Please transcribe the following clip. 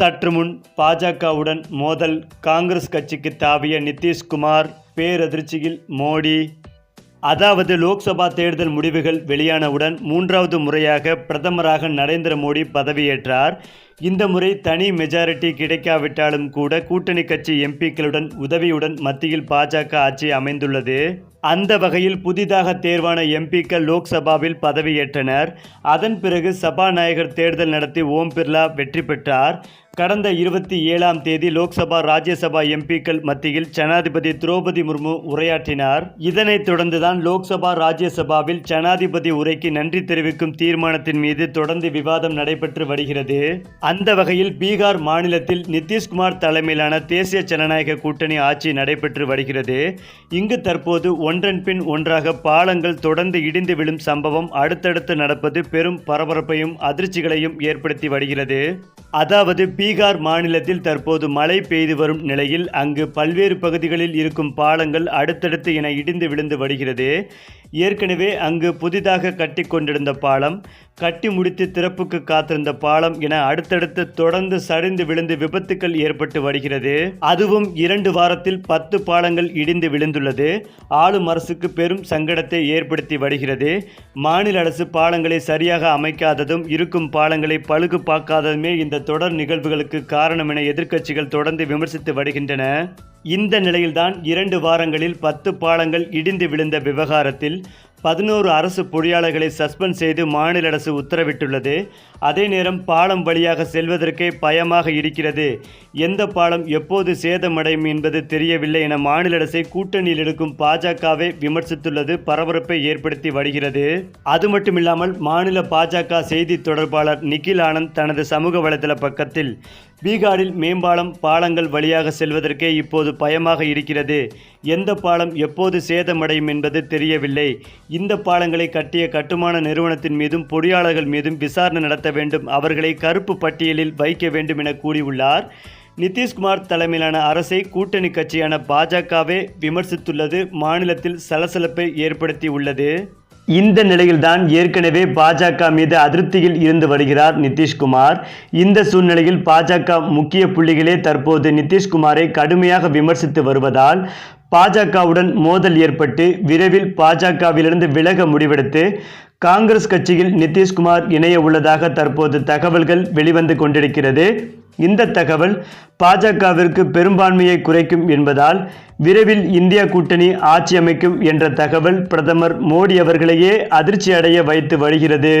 சற்று முன் பாஜகவுடன் மோதல். காங்கிரஸ் கட்சிக்கு தாவிய நிதிஷ்குமார் பேரதிர்ச்சியில் மோடி. அதாவது லோக்சபா தேர்தல் முடிவுகள் வெளியானவுடன் மூன்றாவது முறையாக பிரதமராக நரேந்திர மோடி பதவியேற்றார். இந்த முறை தனி மெஜாரிட்டி கிடைக்காவிட்டாலும் கூட கூட்டணி கட்சி எம்பிக்களுடன் உதவியுடன் மத்தியில் பாஜக ஆட்சி அமைந்துள்ளது. அந்த வகையில் புதிதாக தேர்வான எம்பிக்கள் லோக்சபாவில் பதவியேற்றனர். அதன் பிறகு சபாநாயகர் தேர்தல் நடத்தி ஓம் பிர்லா வெற்றி பெற்றார். கடந்த இருபத்தி ஏழாம் தேதி லோக்சபா ராஜ்யசபா எம்பிக்கள் மத்தியில் ஜனாதிபதி திரௌபதி முர்மு உரையாற்றினார். இதனைத் தொடர்ந்துதான் லோக்சபா ராஜ்யசபாவில் ஜனாதிபதி உரைக்கு நன்றி தெரிவிக்கும் தீர்மானத்தின் மீது தொடர்ந்து விவாதம் நடைபெற்று வருகிறது. அந்த வகையில் பீகார் மாநிலத்தில் நிதிஷ்குமார் தலைமையிலான தேசிய ஜனநாயக கூட்டணி ஆட்சி நடைபெற்று வருகிறது. இங்கு தற்போது ஒன்றன் பின் ஒன்றாக பாலங்கள் தொடர்ந்து இடிந்து விழும் சம்பவம் அடுத்தடுத்து நடப்பது பெரும் பரபரப்பையும் அதிர்ச்சிகளையும் ஏற்படுத்தி வருகிறது. அதாவது பீகார் மாநிலத்தில் தற்போது மழை பெய்து வரும் நிலையில் அங்கு பல்வேறு பகுதிகளில் இருக்கும் பாலங்கள் அடுத்தடுத்து என இடிந்து விழுந்து வருகிறது ஏற்கனவே அங்கு புதிதாக கட்டி கொண்டிருந்த பாலம் கட்டி முடித்து திறப்புக்கு காத்திருந்த பாலம் என அடுத்தடுத்து தொடர்ந்து சரிந்து விழுந்து விபத்துக்கள் ஏற்பட்டு வருகிறது அதுவும் இரண்டு வாரத்தில் பத்து பாலங்கள் இடிந்து விழுந்துள்ளது. ஆளும் அரசுக்கு பெரும் சங்கடத்தை ஏற்படுத்தி வருகிறது மாநில அரசு பாலங்களை சரியாக அமைக்காததும் இருக்கும் பாலங்களை பழுகு பார்க்காததுமே இந்த தொடர் நிகழ்வுகளுக்கு காரணம் என எதிர்க்கட்சிகள் தொடர்ந்து விமர்சித்து வருகின்றன. இந்த நிலையில்தான் இரண்டு வாரங்களில் பத்து பாலங்கள் இடிந்து விழுந்த விவகாரத்தில் பதினோரு அரசு பொறியாளர்களை சஸ்பெண்ட் செய்து மாநில அரசு உத்தரவிட்டுள்ளது. அதே நேரம் பாலம் வழியாக செல்வதற்கே பயமாக இருக்கிறது. எந்த பாலம் எப்போது சேதமடையும் என்பது தெரியவில்லை என மாநில அரசை கூட்டணியில் எடுக்கும் பாஜகவை விமர்சித்துள்ளது. பரபரப்பை ஏற்படுத்தி வருகிறது. அது மட்டுமில்லாமல் மாநில பாஜக செய்தி தொடர்பாளர் நிகில் ஆனந்த் தனது சமூக வலைதள பக்கத்தில் பீகாரில் மேம்பாலம் பாலங்கள் வழியாக செல்வதற்கே இப்போது பயமாக இருக்கிறது. எந்த பாலம் எப்போது சேதமடையும் என்பது தெரியவில்லை. இந்த பாலங்களை கட்டிய கட்டுமான நிறுவனத்தின் மீதும் பொறியாளர்கள் மீதும் விசாரணை நடத்த வேண்டும். அவர்களை கருப்பு பட்டியலில் வைக்க வேண்டும் என கூறியுள்ளார். நிதிஷ்குமார் தலைமையிலான அரசை கூட்டணி கட்சியான பாஜகவே விமர்சித்துள்ளது. மாநிலத்தில் சலசலப்பை ஏற்படுத்தியுள்ளது. இந்த நிலையில்தான் ஏற்கனவே பாஜக மீது அதிருப்தியில் இருந்து வருகிறார் நிதிஷ்குமார். இந்த சூழ்நிலையில் பாஜக முக்கிய புள்ளிகளே தற்போது நிதிஷ்குமாரை கடுமையாக விமர்சித்து வருவதால் பாஜகவுடன் மோதல் ஏற்பட்டு விரைவில் பாஜகவிலிருந்து விலக முடிவெடுத்து காங்கிரஸ் கட்சியில் நிதிஷ்குமார் இணைய உள்ளதாக தற்போது தகவல்கள் வெளிவந்து கொண்டிருக்கிறது. இந்த தகவல் பாஜகவிற்கு பெரும்பான்மையை குறைக்கும் என்பதால் விரைவில் இந்தியா கூட்டணி ஆட்சி அமைக்கும் என்ற தகவல் பிரதமர் மோடி அவர்களையே அதிர்ச்சி அடைய வைத்து வருகிறது.